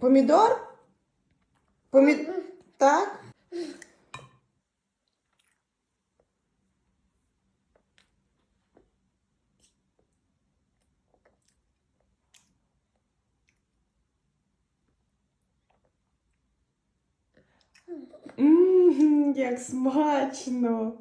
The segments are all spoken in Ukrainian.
Помідор? Помі... Так? Ммм, як смачно.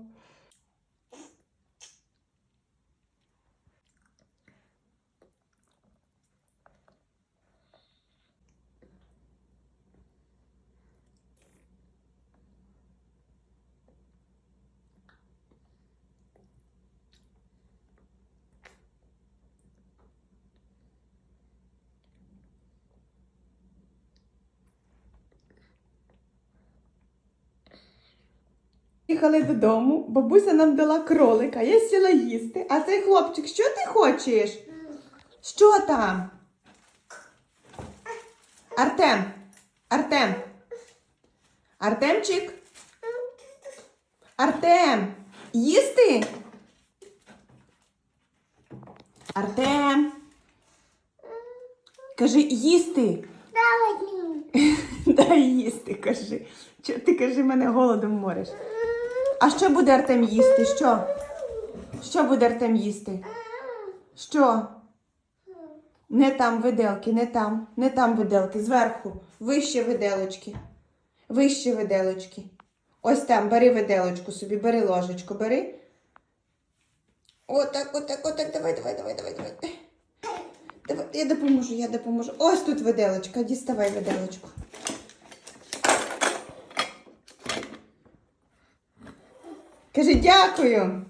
Їхали додому, бабуся нам дала кролика, я сіла їсти. А цей хлопчик, що ти хочеш? Що там? Артем. Артем. Артемчик. Артем. Їсти? Артем. Кажи їсти. Дай їсти, кажи. Чо ти кажи, мене голодом мориш. А що буде Артем їсти? Що? Що буде Артем їсти? Що? Не там виделки, не там, не там виделки, зверху. Вище виделочки. Вище виделочки. Ось там, бери виделочку собі, бери ложечку, бери. Отак, отак, отак, давай, давай, давай, давай, давай. Давай, я допоможу, я допоможу. Ось тут виделочка, діставай виделочку. Кажи дякую.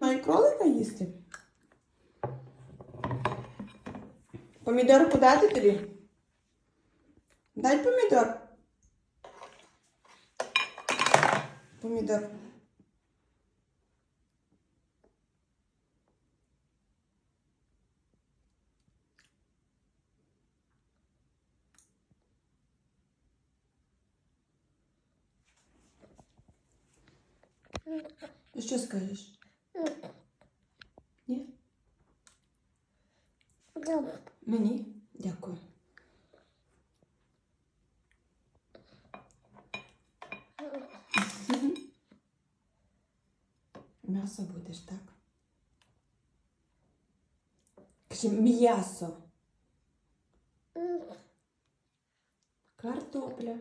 Їсти кролика їсти. Помідорку дати тобі? Дай помідор. Помідор. Ти що скажеш? Ні? Мені? Дякую. М'ясо будеш, так? Кажи м'ясо. Картопля.